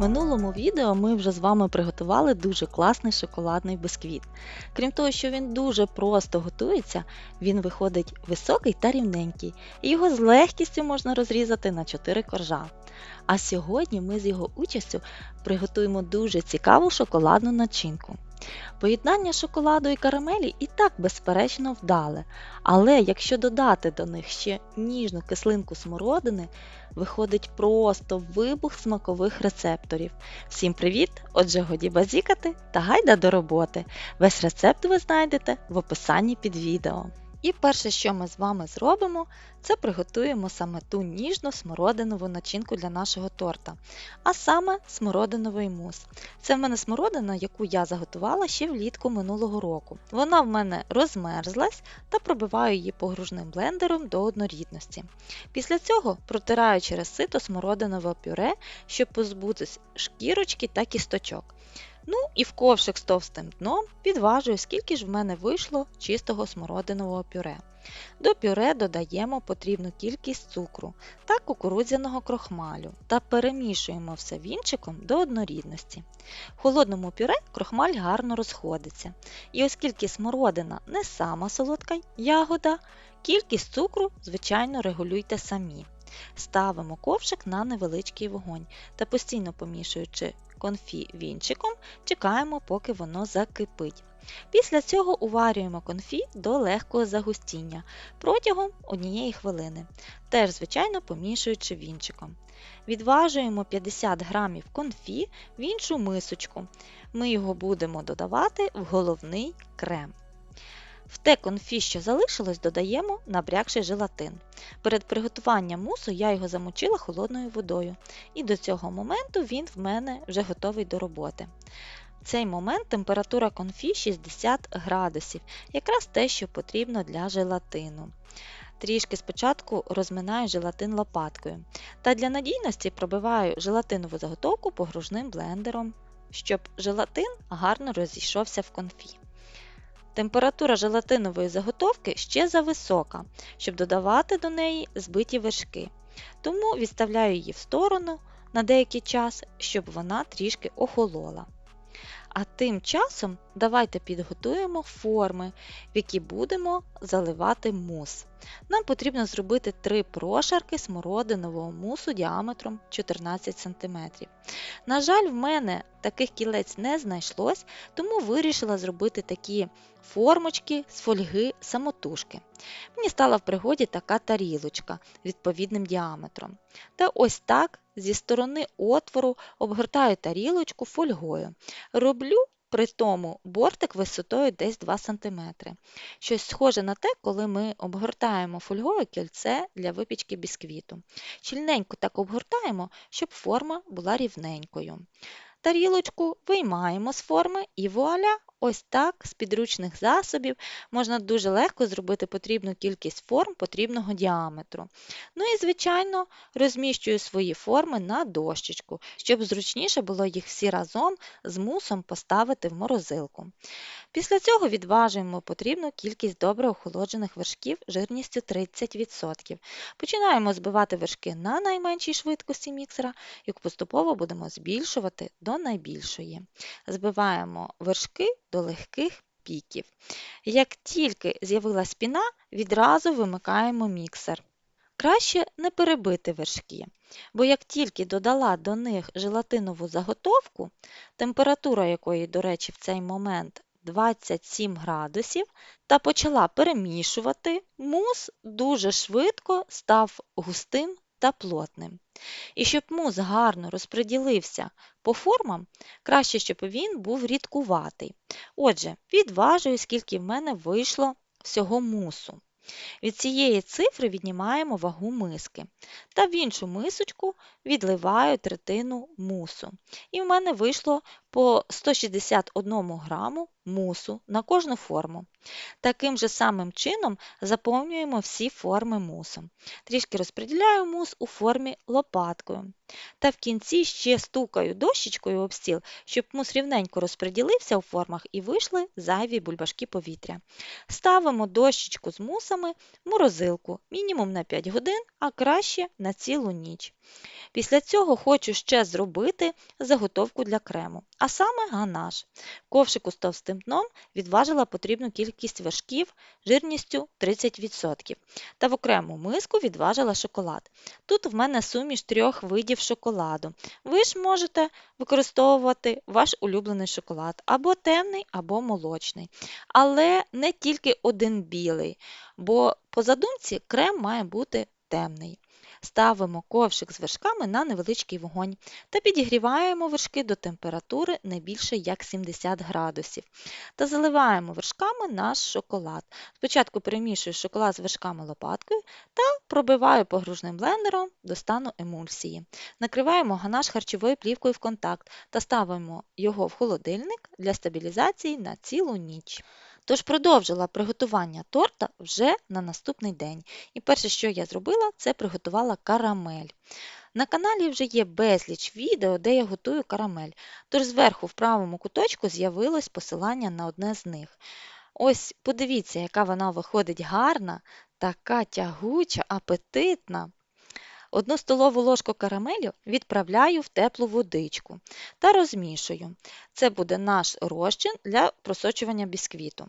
Минулому відео ми вже з вами приготували дуже класний шоколадний бисквіт. Крім того, що він дуже просто готується, він виходить високий та рівненький, і його з легкістю можна розрізати на 4 коржа. А сьогодні ми з його участю приготуємо дуже цікаву шоколадну начинку. Поєднання шоколаду і карамелі і так безперечно вдале, але якщо додати до них ще ніжну кислинку смородини, виходить просто вибух смакових рецепторів. Всім привіт! Отже, годі базікати та гайда до роботи. Весь рецепт ви знайдете в описанні під відео. І перше, що ми з вами зробимо, це приготуємо саме ту ніжну смородинову начинку для нашого торта, а саме смородиновий мус. Це в мене смородина, яку я заготувала ще влітку минулого року. Вона в мене розмерзлась та пробиваю її погружним блендером до однорідності. Після цього протираю через сито смородинове пюре, щоб позбутись шкірочки та кісточок. Ну і в ковшик з товстим дном підважую, скільки ж в мене вийшло чистого смородинового пюре. До пюре додаємо потрібну кількість цукру та кукурудзяного крохмалю та перемішуємо все вінчиком до однорідності. В холодному пюре крохмаль гарно розходиться. І оскільки смородина не сама солодка ягода, кількість цукру, звичайно, регулюйте самі. Ставимо ковшик на невеличкий вогонь та постійно помішуючи конфі вінчиком, чекаємо, поки воно закипить. Після цього уварюємо конфі до легкого загустіння протягом однієї хвилини, теж, звичайно, помішуючи вінчиком. Відважуємо 50 грамів конфі в іншу мисочку. Ми його будемо додавати в головний крем. В те конфі, що залишилось, додаємо набрякший желатин. Перед приготуванням мусу я його замочила холодною водою, і до цього моменту він в мене вже готовий до роботи. В цей момент температура конфі 60 градусів, якраз те, що потрібно для желатину. Трішки спочатку розминаю желатин лопаткою та для надійності пробиваю желатинову заготовку погружним блендером, щоб желатин гарно розійшовся в конфі. Температура желатинової заготовки ще зависока, щоб додавати до неї збиті вершки. Тому відставляю її в сторону на деякий час, щоб вона трішки охолола. А тим часом давайте підготуємо форми, в які будемо заливати мус. Нам потрібно зробити три прошарки смородинового мусу діаметром 14 см. На жаль, в мене таких кілець не знайшлось, тому вирішила зробити такі формочки з фольги самотужки. Мені стала в пригоді така тарілочка відповідним діаметром. Та ось так зі сторони отвору обгортаю тарілочку фольгою. Роблю при тому бортик висотою десь 2 см. Щось схоже на те, коли ми обгортаємо фольгою кільце для випічки бісквіту. Щільненько так обгортаємо, щоб форма була рівненькою. Тарілочку виймаємо з форми і вуаля, ось так, з підручних засобів можна дуже легко зробити потрібну кількість форм потрібного діаметру. Ну і, звичайно, розміщую свої форми на дощечку, щоб зручніше було їх всі разом з мусом поставити в морозилку. Після цього відважуємо потрібну кількість добре охолоджених вершків жирністю 30%. Починаємо збивати вершки на найменшій швидкості міксера і поступово будемо збільшувати до найбільшої. Збиваємо вершки до легких піків. Як тільки з'явилась піна, відразу вимикаємо міксер. Краще не перебити вершки, бо як тільки додала до них желатинову заготовку, температура якої, до речі, в цей момент 27 градусів, та почала перемішувати, мус дуже швидко став густим та плотним. І щоб мус гарно розподілився по формам, краще, щоб він був рідкуватий. Отже, відважую, скільки в мене вийшло всього мусу. Від цієї цифри віднімаємо вагу миски. Та в іншу мисочку відливаю третину мусу. І в мене вийшло по 161 граму мусу на кожну форму. Таким же самим чином заповнюємо всі форми мусом. Трішки розподіляю мус у формі лопаткою. Та в кінці ще стукаю дощечкою об стіл, щоб мус рівненько розподілився у формах і вийшли зайві бульбашки повітря. Ставимо дощечку з мусами в морозилку мінімум на 5 годин, а краще на цілу ніч. Після цього хочу ще зробити заготовку для крему, а саме ганаш. В ковшику з товстим дном відважила потрібну кількість вершків жирністю 30% та в окрему миску відважила шоколад. Тут в мене суміш трьох видів шоколаду. Ви ж можете використовувати ваш улюблений шоколад або темний, або молочний. Але не тільки один білий, бо по задумці крем має бути темний. Ставимо ковшик з вершками на невеличкий вогонь та підігріваємо вершки до температури не більше як 70 градусів. Та заливаємо вершками наш шоколад. Спочатку перемішую шоколад з вершками лопаткою та пробиваю погружним блендером до стану емульсії. Накриваємо ганаш харчовою плівкою в контакт та ставимо його в холодильник для стабілізації на цілу ніч. Тож продовжила приготування торта вже на наступний день. І перше, що я зробила, це приготувала карамель. На каналі вже є безліч відео, де я готую карамель, тож зверху в правому куточку з'явилось посилання на одне з них. Ось подивіться, яка вона виходить гарна, така тягуча, апетитна. Одну столову ложку карамелю відправляю в теплу водичку та розмішую. Це буде наш розчин для просочування бісквіту.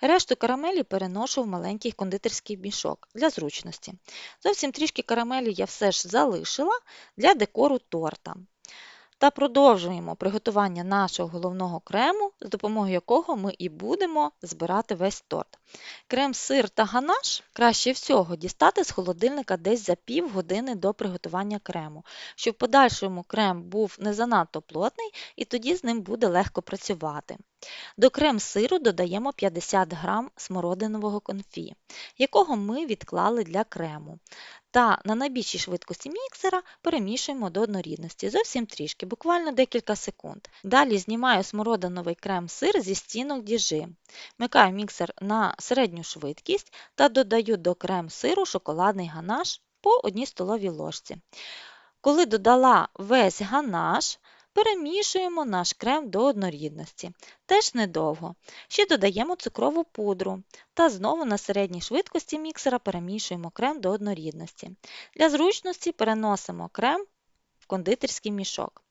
Решту карамелі переношу в маленький кондитерський мішок для зручності. Зовсім трішки карамелі я все ж залишила для декору торта. Та продовжуємо приготування нашого головного крему, з допомогою якого ми і будемо збирати весь торт. Крем, сир та ганаш краще всього дістати з холодильника десь за пів години до приготування крему, щоб в подальшому крем був не занадто плотний і тоді з ним буде легко працювати. До крем-сиру додаємо 50 г смородинового конфі, якого ми відклали для крему. Та на найбільшій швидкості міксера перемішуємо до однорідності, зовсім трішки, буквально декілька секунд. Далі знімаю смородиновий крем-сир зі стінок діжи. Вмикаю міксер на середню швидкість та додаю до крем-сиру шоколадний ганаш по одній столовій ложці. Коли додала весь ганаш, Перемішуємо наш крем до однорідності. Теж недовго. Ще додаємо цукрову пудру та знову на середній швидкості міксера перемішуємо крем до однорідності. Для зручності переносимо крем в кондитерський мішок.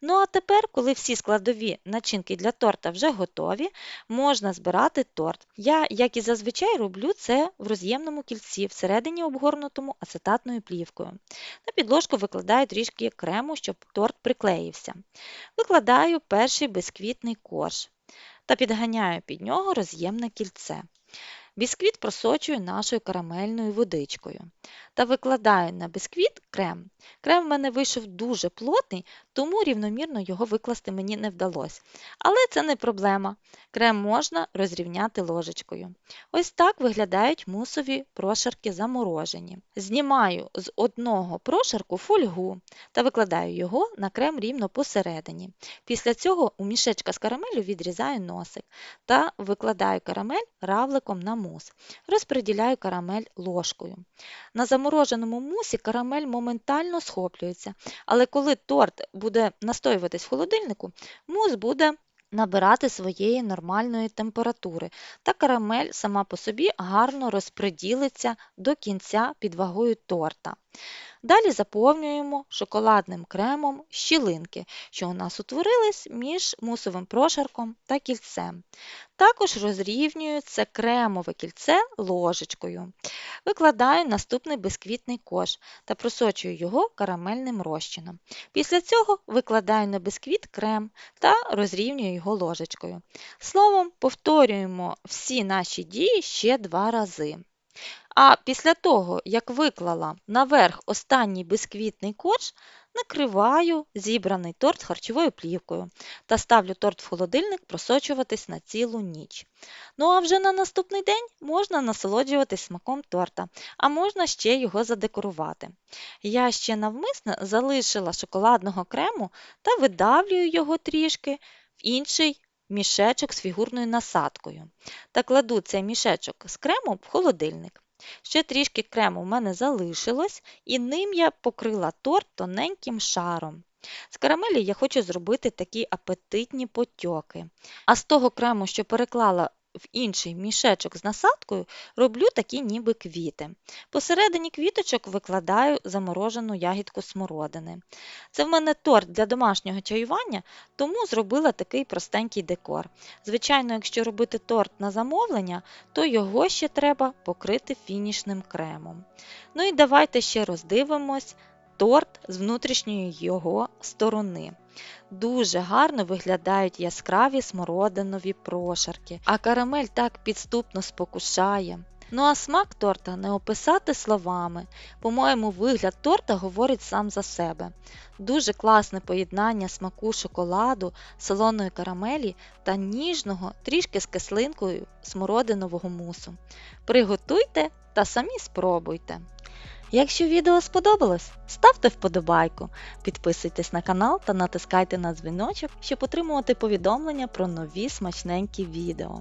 Ну а тепер, коли всі складові начинки для торта вже готові, можна збирати торт. Я, як і зазвичай, роблю це в роз'ємному кільці, всередині обгорнутому ацетатною плівкою. На підложку викладаю трішки крему, щоб торт приклеївся. Викладаю перший бисквітний корж та підганяю під нього роз'ємне кільце. Бісквіт просочую нашою карамельною водичкою та викладаю на бісквіт крем. Крем в мене вийшов дуже плотний, тому рівномірно його викласти мені не вдалося. Але це не проблема. Крем можна розрівняти ложечкою. Ось так виглядають мусові прошарки заморожені. Знімаю з одного прошарку фольгу та викладаю його на крем рівно посередині. Після цього у мішечка з карамелю відрізаю носик та викладаю карамель равликом на мус. Розподіляю карамель ложкою. На замороженому мусі карамель моментально схоплюється, але коли торт буде настоюватись в холодильнику, мус буде набирати своєї нормальної температури, та карамель сама по собі гарно розподілиться до кінця під вагою торта. Далі заповнюємо шоколадним кремом щілинки, що у нас утворились між мусовим прошарком та кільцем. Також розрівнюю це кремове кільце ложечкою. Викладаю наступний бисквітний кош та просочую його карамельним розчином. Після цього викладаю на бисквіт крем та розрівнюю його ложечкою. Словом, повторюємо всі наші дії ще два рази. А після того, як виклала наверх останній бисквітний корж, накриваю зібраний торт харчовою плівкою та ставлю торт в холодильник просочуватись на цілу ніч. Ну а вже на наступний день можна насолоджуватись смаком торта, а можна ще його задекорувати. Я ще навмисно залишила шоколадного крему та видавлюю його трішки в інший мішечок з фігурною насадкою та кладу цей мішечок з кремом в холодильник. Ще трішки крему в мене залишилось, і ним я покрила торт тоненьким шаром. З карамелі я хочу зробити такі апетитні потьоки. А з того крему, що переклала в інший мішечок з насадкою, роблю такі ніби квіти. Посередині квіточок викладаю заморожену ягідку смородини. Це в мене торт для домашнього чаювання, тому зробила такий простенький декор. Звичайно, якщо робити торт на замовлення, то його ще треба покрити фінішним кремом. Ну і давайте ще роздивимось торт з внутрішньої його сторони. Дуже гарно виглядають яскраві смородинові прошарки, а карамель так підступно спокушає. Ну а смак торта не описати словами. По-моєму, вигляд торта говорить сам за себе. Дуже класне поєднання смаку шоколаду, солоної карамелі та ніжного, трішки з кислинкою смородинового мусу. Приготуйте та самі спробуйте. Якщо відео сподобалось, ставте вподобайку, підписуйтесь на канал та натискайте на дзвіночок, щоб отримувати повідомлення про нові смачненькі відео.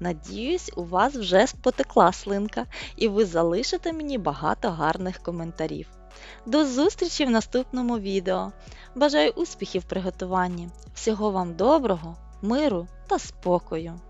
Надіюсь, у вас вже потекла слинка і ви залишите мені багато гарних коментарів. До зустрічі в наступному відео. Бажаю успіхів в приготуванні. Всього вам доброго, миру та спокою!